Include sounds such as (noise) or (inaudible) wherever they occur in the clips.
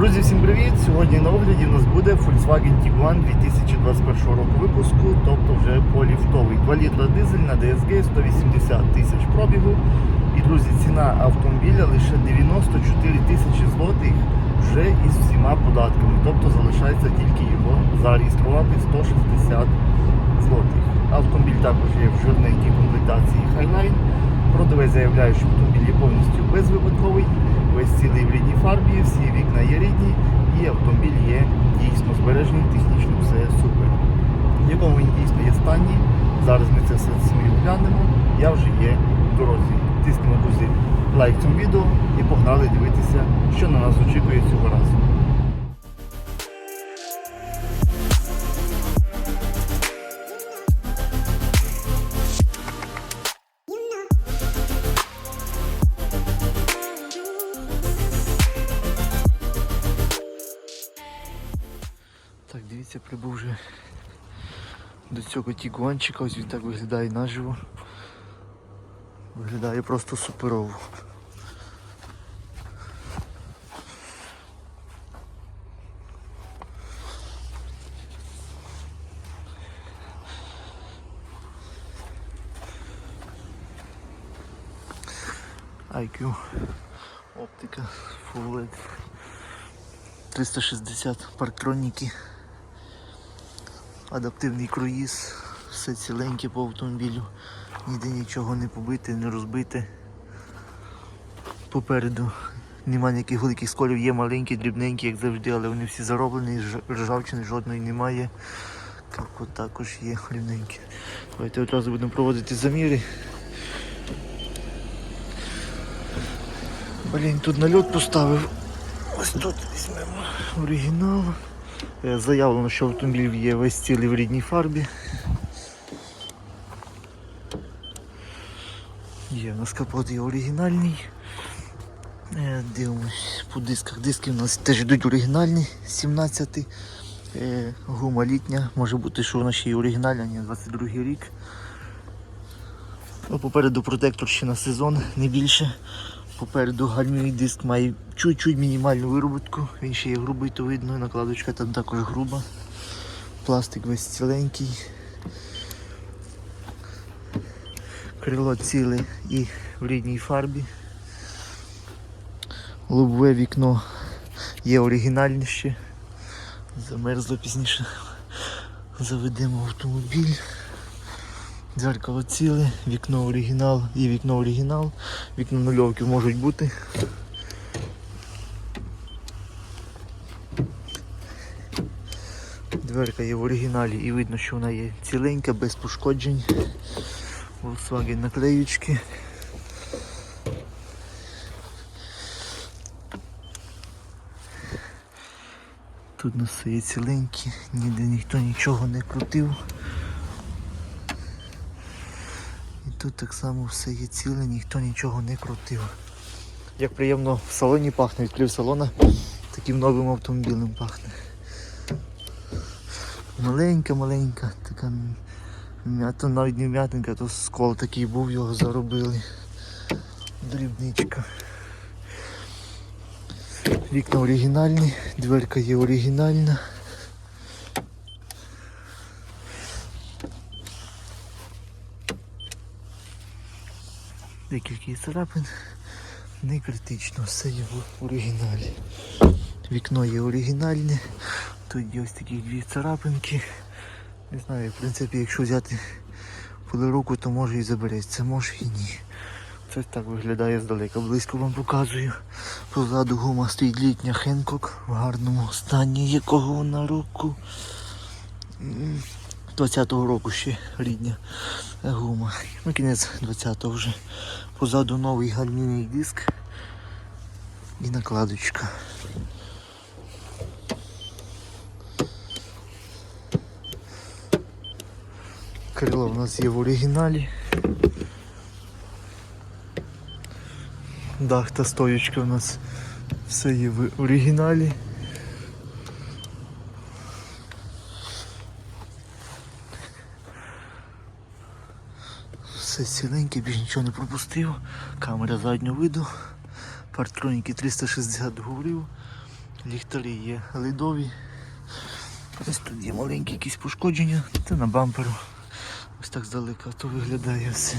Друзі, всім привіт! Сьогодні на огляді у нас буде Volkswagen Tiguan 2021 року випуску, тобто вже поліфтовий. 2 літра дизель на DSG 180 тисяч пробігу. І друзі, ціна автомобіля лише 94 тисячі злотих вже із всіма податками. Тобто залишається тільки його зареєструвати 160 злотих. Автомобіль також є в жирненькій комплектації Highline. Продавець заявляє, що автомобіль є повністю безвипадковий, весь цілий в рідній фарбі, всі вікна є рідні і автомобіль є дійсно збережений, технічно все супер. В якому він дійсно є стані. Зараз ми це все самі глянемо. Я вже є в дорозі. Тиснемо, друзі, лайк цьому відео і погнали дивитися, що на нас очікує цього разу. Цього тігуанчика, ось він так виглядає наживо. Виглядає просто суперово. IQ, оптика, LED, 360 парктроніки, адаптивний круїз, все ціленьке по автомобілю, ніде нічого не побите, не розбите. Попереду нема ніяких великих сколів, є маленькі, дрібненькі, як завжди, але вони всі зароблені, ржавчини жодної немає. Капот також є рівненький. Давайте одразу будемо проводити заміри. Блін, тут нальот поставив. Ось тут візьмемо оригінал. Е, Заявлено, що автомобіль є весь цілий в рідній фарбі. Є, у нас капот є оригінальний. Е, Дивимось по дисках. Диски у нас теж йдуть оригінальні, 17. Е, Гума літня, може бути, що вона ще й оригінальна, ні, 22 рік. Ну, Попереду протектор ще на сезон, не більше. Попереду гальмівний диск має чуть-чуть мінімальну вироботку, він ще є грубий, то видно, накладочка там також груба. Пластик весь ціленький. Крило ціле і в рідній фарбі. Лобове вікно є оригінальне ще. Замерзло пізніше. Заведемо автомобіль. Дзеркало ціле, вікно оригінал і вікно оригінал. Вікна нульовки можуть бути. Дверка є в оригіналі і видно, що вона є ціленька, без пошкоджень. Volkswagen наклеючки. Тут у нас є ціленькі, ніде ніхто нічого не крутив. І тут так само все є ціле, ніхто нічого не крутив. Як приємно в салоні пахне, відкрив салона, таким новим автомобілем пахне. Маленька, маленька, така м'ята, навіть не м'ятинка, то скол такий був, його заробили. Дрібничка. Вікна оригінальні, дверка є оригінальна. Декілька царапин. Не критично, все є в оригіналі. Вікно є оригінальне. Тут ось такі дві царапинки. Не знаю, в принципі, якщо взяти руку, то може і забереться, може і ні. Це так виглядає здалека. Близько вам показую. Позаду гума стоїть літня Хенкок в гарному стані, якого на року. М, 20-го року ще рідня гума. Ну, кінець 20-го вже. Позаду новий гальмівний диск і накладочка. Крило в нас є в оригіналі. Дах та стоючка у нас все є в оригіналі. Все ціленьке, більш нічого не пропустив. Камера заднього виду. Парктроніки 360 говорив. Ліхтарі є ледові. Ось тут є маленькі якісь пошкодження. Це на бамперу. Ось так здалека то виглядає все.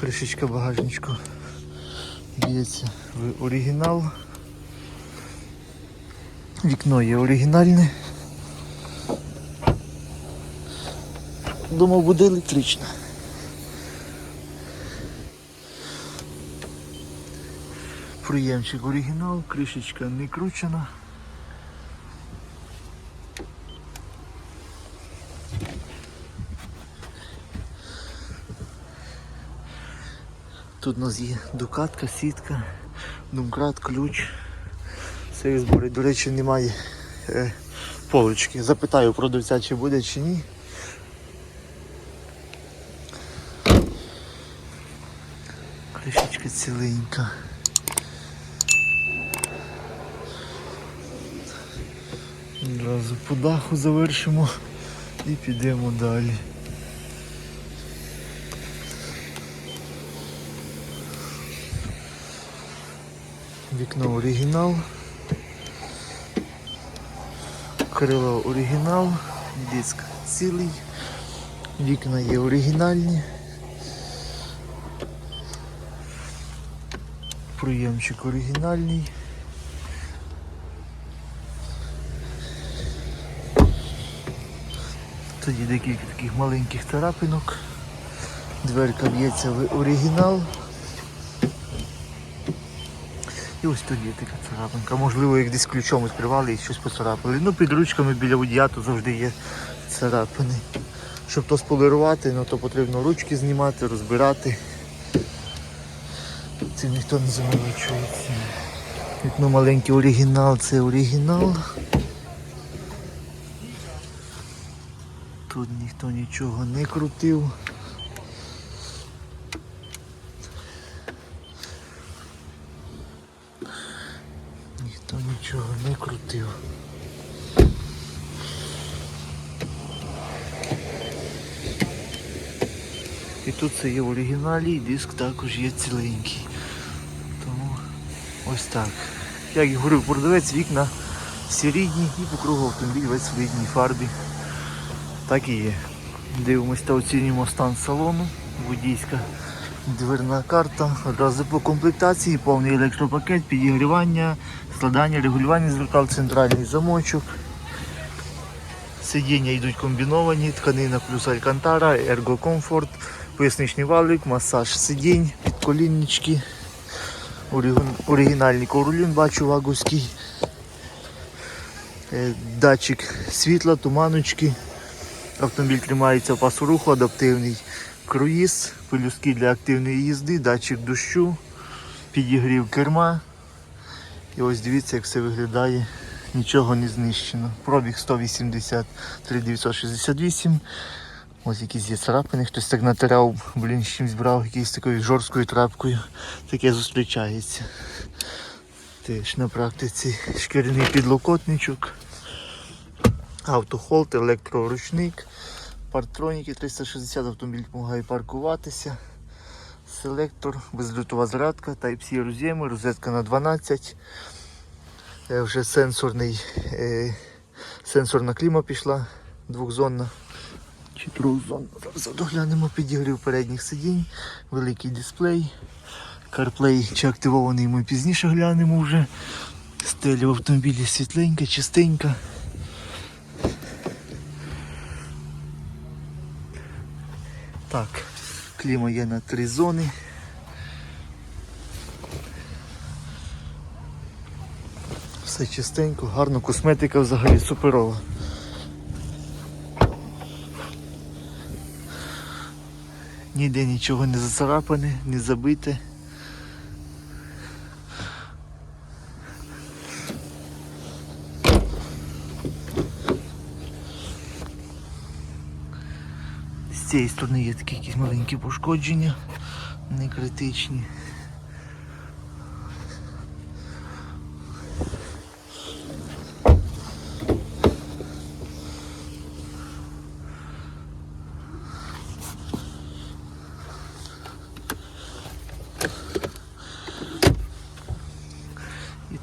Кришечка багажничку б'ється в оригінал. Вікно є оригінальне. Думав буде електричне. Приємчик оригінал, кришечка не кручена. Тут у нас є дукатка, сітка, думкрат, ключ. Все збори. До речі, немає е, полочки. Запитаю продавця, чи буде, чи ні. Кришечка ціленька. Одразу по даху завершимо і підемо далі. Вікно оригінал. Крило оригінал, диск цілий, вікна є оригінальні. Проємчик оригінальний. Тоді декілька таких маленьких царапинок. Дверка б'ється в оригінал. І ось тут є така царапинка. Можливо, як десь ключом відкривали і щось поцарапали. Ну, під ручками біля водія то завжди є царапини. Щоб то сполирувати, ну, то потрібно ручки знімати, розбирати. Ніхто не заморочується. Вікно маленький оригінал, це оригінал. Тут ніхто нічого не крутив. Ніхто нічого не крутив. І тут це є в оригіналі, і диск також є ціленький. Ось так. Як і говорив продавець, вікна всі і по кругу автомобіль весь в рідній фарбі. Так і є. Дивимось та оцінюємо стан салону. Водійська дверна карта. Одразу по комплектації, повний електропакет, підігрівання, складання, регулювання зеркал, центральний замочок. Сидіння йдуть комбіновані, тканина плюс алькантара, ергокомфорт, поясничний валик, масаж сидінь, підколіннички, оригінальний ковролін бачу вагузький, Е, датчик світла, туманочки. Автомобіль тримається пасу руху, адаптивний круїз, пелюстки для активної їзди, датчик дощу, підігрів керма. І ось дивіться, як все виглядає. Нічого не знищено. Пробіг 183 968. Ось якісь є царапини, хтось так натирав, блін, з чимось брав, якоюсь такою жорсткою трапкою. Таке зустрічається. Теж на практиці шкіряний підлокотничок, автохолд, електроручник, партроніки 360 автомобіль допомагає паркуватися. Селектор, бездротова зарядка, Type-C роз'єми, розетка на 12. Е, Вже сенсорний, е, сенсорна кліма пішла, двохзонна. Чи трьохзонна. Зараз доглянемо підігрів передніх сидінь, великий дисплей. CarPlay чи активований ми пізніше глянемо вже. Стеля в автомобілі світленька, чистенька. Так, кліма є на три зони. Все чистенько, гарно, косметика взагалі суперова. Ніде нічого не зацарапане, не забите. З цієї сторони є такі якісь маленькі пошкодження, не критичні.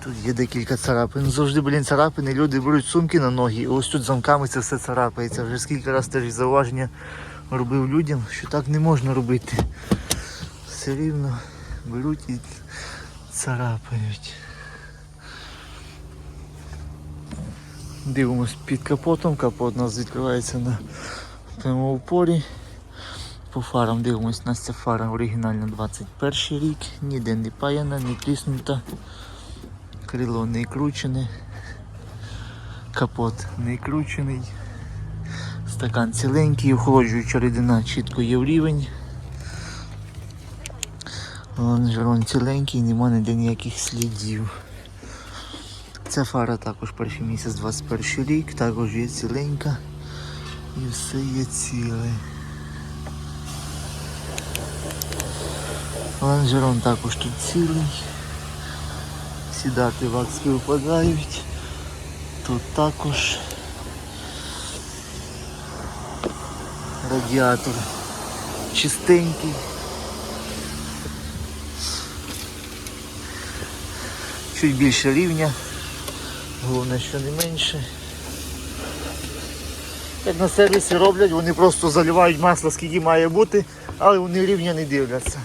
Тут є декілька царапин. Завжди, блін, царапини. Люди беруть сумки на ноги, і ось тут замками це все царапається. Вже скільки разів теж зауваження робив людям, що так не можна робити. Все рівно беруть і царапають. Дивимось під капотом. Капот у нас відкривається на прямому упорі. По фарам дивимось, у нас ця фара оригінальна 21 рік, ніде не паяна, не тріснута, крило не кручене, капот не кручений, стакан ціленький, охолоджуюча рідина чітко є в рівень. Лонжерон ціленький, нема ніде ніяких слідів. Ця фара також перший місяць 21 рік, також є ціленька і все є ціле. Лонжерон також тут цілий. Всі дати вакски випадають. Тут також радіатор чистенький. Чуть більше рівня, головне, що не менше. Як на сервісі роблять, вони просто заливають масло, скільки має бути, але вони рівня не дивляться.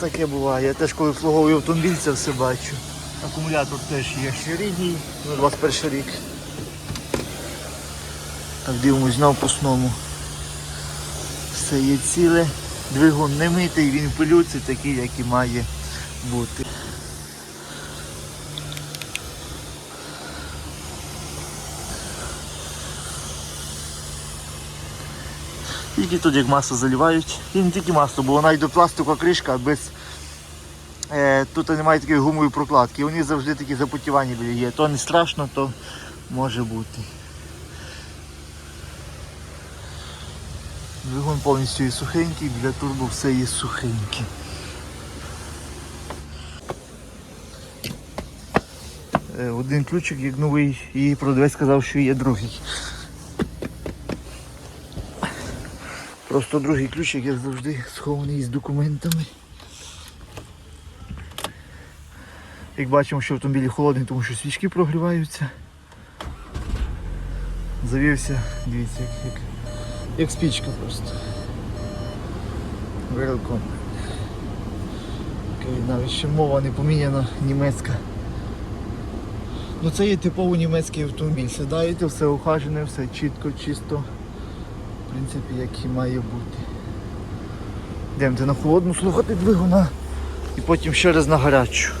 Таке буває. Я теж коли обслуговую автомобіль, це все бачу. Акумулятор теж є ще рідній, ну, 21 рік. Так дивимось на опусному. Все є ціле. Двигун не митий, він в пилюці такий, як і має бути. Тільки тут як масло заливають. І не тільки масло, бо вона йде пластикова кришка без. Е, тут немає такої гумової прокладки. Вони завжди такі запотівані біля є. То не страшно, то може бути. Двигун повністю є сухенький, біля турбо все є сухеньке. Е, Один ключик як новий і продавець сказав, що є другий. Просто другий ключик, як завжди, схований з документами. Як бачимо, що автомобіль холодний, тому що свічки прогріваються. Завівся, дивіться, як, як, як спічка просто. Окей, навіть ще мова не поміняна, німецька. Ну це є типовий німецький автомобіль. Сідаєте, все ухажене, все чітко, чисто. В принципі, як і має бути. Йдемте на холодну слухати двигуна і потім ще раз на гарячу.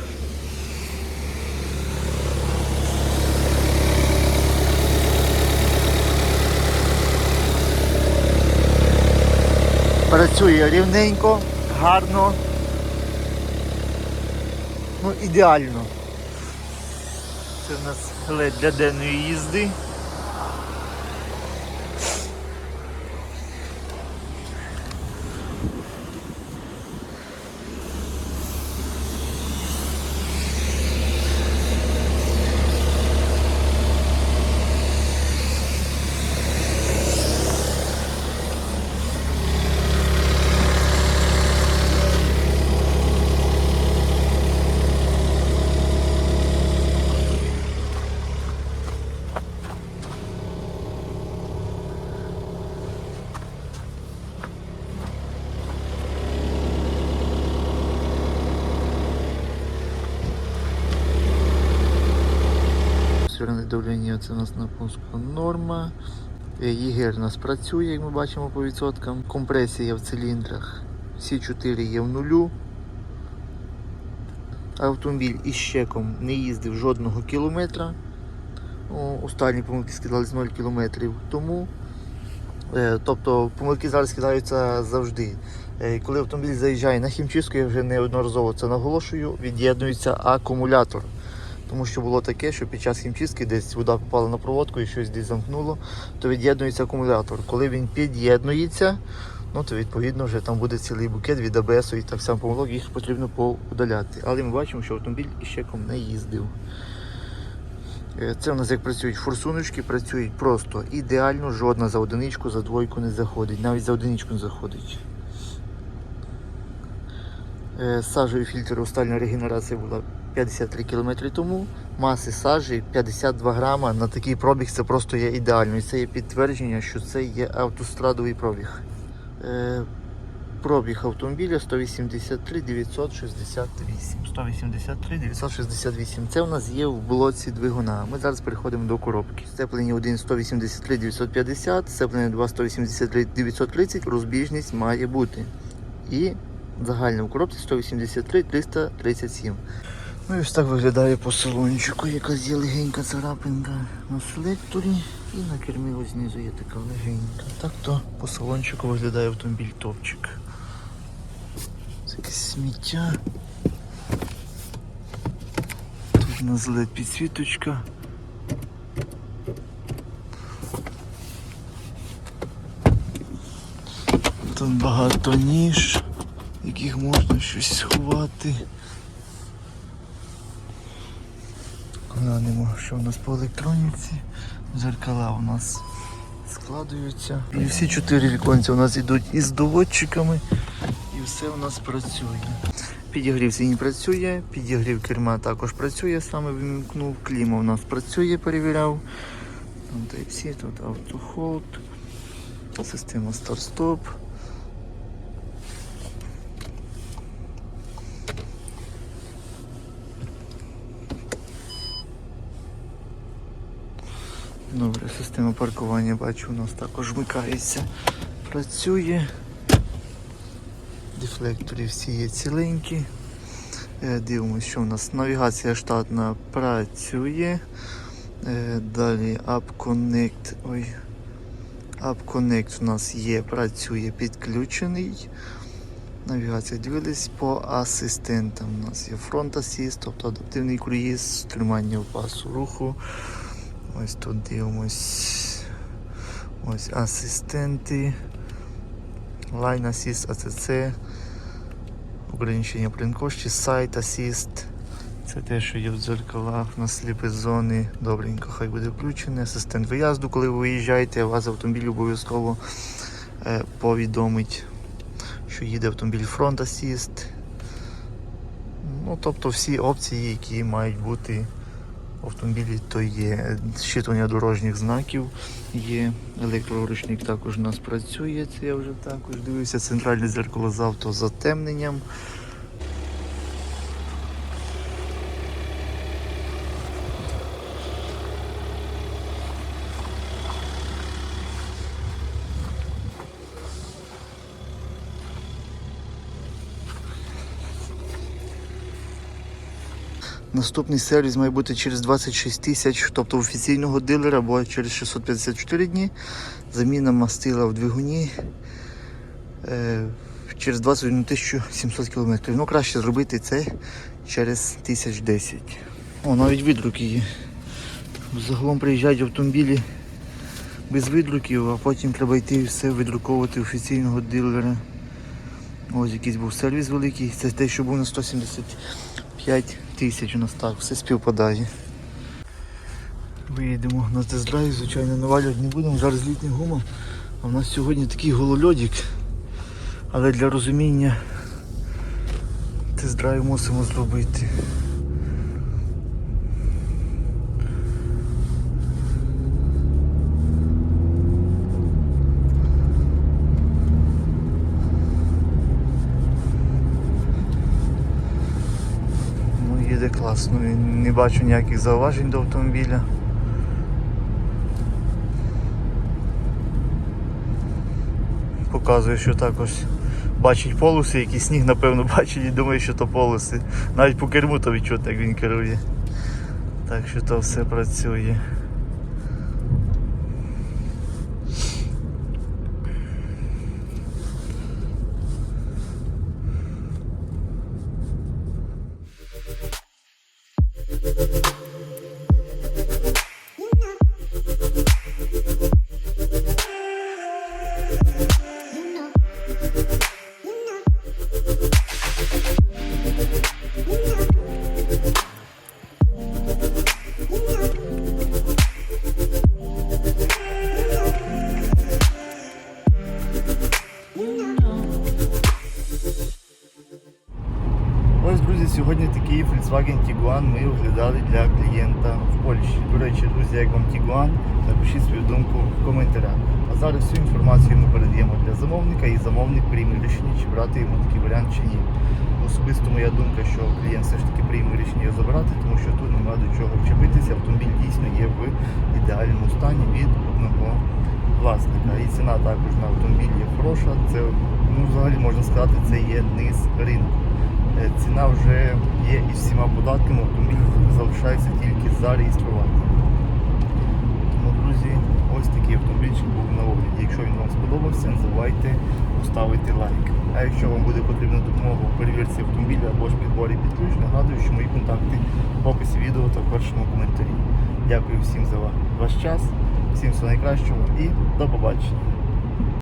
Працює рівненько, гарно. Ну, ідеально. Це в нас лед для денної їзди. Атмосферне це у нас на пуску норма. Е, у нас працює, як ми бачимо по відсоткам. Компресія в циліндрах. Всі чотири є в нулю. Автомобіль із щеком не їздив жодного кілометра. Останні помилки скидались 0 кілометрів. Тому, е, тобто помилки зараз скидаються завжди. Е, Коли автомобіль заїжджає на хімчистку, я вже неодноразово це наголошую, від'єднується акумулятор. Тому що було таке, що під час хімчистки десь вода попала на проводку і щось десь замкнуло, то від'єднується акумулятор. Коли він під'єднується, ну то відповідно вже там буде цілий букет від АБС і так само помилок, їх потрібно поудаляти. Але ми бачимо, що автомобіль іщеком не їздив. Е, Це у нас як працюють форсуночки, працюють просто ідеально, жодна за одиничку, за двойку не заходить, навіть за одиничку не заходить. Е, Сажею фільтр остальна регенерація була 53 км тому. Маси сажі 52 грама. На такий пробіг це просто є ідеально. І це є підтвердження, що це є автострадовий пробіг. Е, Пробіг автомобіля 183 968. 183 968. Це у нас є в блоці двигуна. Ми зараз переходимо до коробки. Сцеплення 1 183 950, сцеплення 2 183 930, розбіжність має бути. І загальне в коробці 183 337. Ну і ось так виглядає по салончику. Якась є легенька царапинка на селекторі і на кермі знизу є така легенька. Так то по салончику виглядає автомобіль топчик. Це якесь сміття. Тут у нас led підсвіточка. Тут багато ніж, в яких можна щось сховати. Глянемо, що у нас по електроніці. Зеркала у нас складуються. І всі чотири віконця у нас йдуть із доводчиками і все у нас працює. Підігрів синій працює, підігрів керма також працює, саме вимкнув. Кліма у нас працює, перевіряв. Там Type-C, тут автохолд, система старт-стоп. Добре, система паркування бачу, у нас також вмикається. Працює. Дефлектори всі є ціленькі. Е, Дивимося, що у нас навігація штатна працює. Е, Далі App Connect. Ой. App у нас є, працює підключений. Навігація дивились по асистентам. У нас є Front Assist, тобто адаптивний круїз, тримання в пасу руху. Ось тут дивимось. Ось асистенти. Line Assist ACC. Ограничення плінкощі, Site Assist. Це те, що є в дзеркалах, на сліпі зони. Добренько, хай буде включений. Асистент виїзду, коли ви виїжджаєте, вас автомобіль обов'язково е, повідомить, що їде автомобіль Front Assist. Ну, тобто всі опції, які мають бути автомобілі, то є щитування дорожніх знаків, є електроручник також у нас працює. Це я вже також дивився. Центральне зеркало з автозатемненням. Наступний сервіс має бути через 26 тисяч, тобто офіційного дилера, або через 654 дні. Заміна мастила в двигуні е, через 21 700 км. Ну краще зробити це через 1010. О, навіть відруки є. Загалом приїжджають автомобілі без відруків, а потім треба йти все видруковувати офіційного дилера. Ось якийсь був сервіс великий, це те, що був на 175 тисяч у нас так, все співпадає. Виїдемо на тест-драйв, звичайно, навалювати не будемо, зараз літня гума. А в нас сьогодні такий голольодик. Але для розуміння тест-драйв мусимо зробити. Ну, їде класно, не бачу ніяких зауважень до автомобіля. Показує, що також бачить полоси, який сніг, напевно, (laughs) бачить і думає, що то полоси. Навіть по керму то відчути, як він керує. Так що то все працює. Замовника і замовник прийме рішення, чи брати йому такий варіант чи ні. Особисто моя думка, що клієнт все ж таки прийме рішення забрати, тому що тут немає до чого вчепитися. Автомобіль дійсно є в ідеальному стані від одного власника. І ціна також на автомобіль є хороша. Це ну, взагалі можна сказати, це є низ ринку. Е, Ціна вже є із всіма податками, автомобіль залишається тільки зареєструвати. Ось такий автомобільчик був на огляді. Якщо він вам сподобався, не забувайте поставити лайк. А якщо вам буде потрібна допомога у перевірці автомобіля або ж підборі під нагадую, що мої контакти в описі відео та в першому коментарі. Дякую всім за ваш час, всім всього найкращого і до побачення.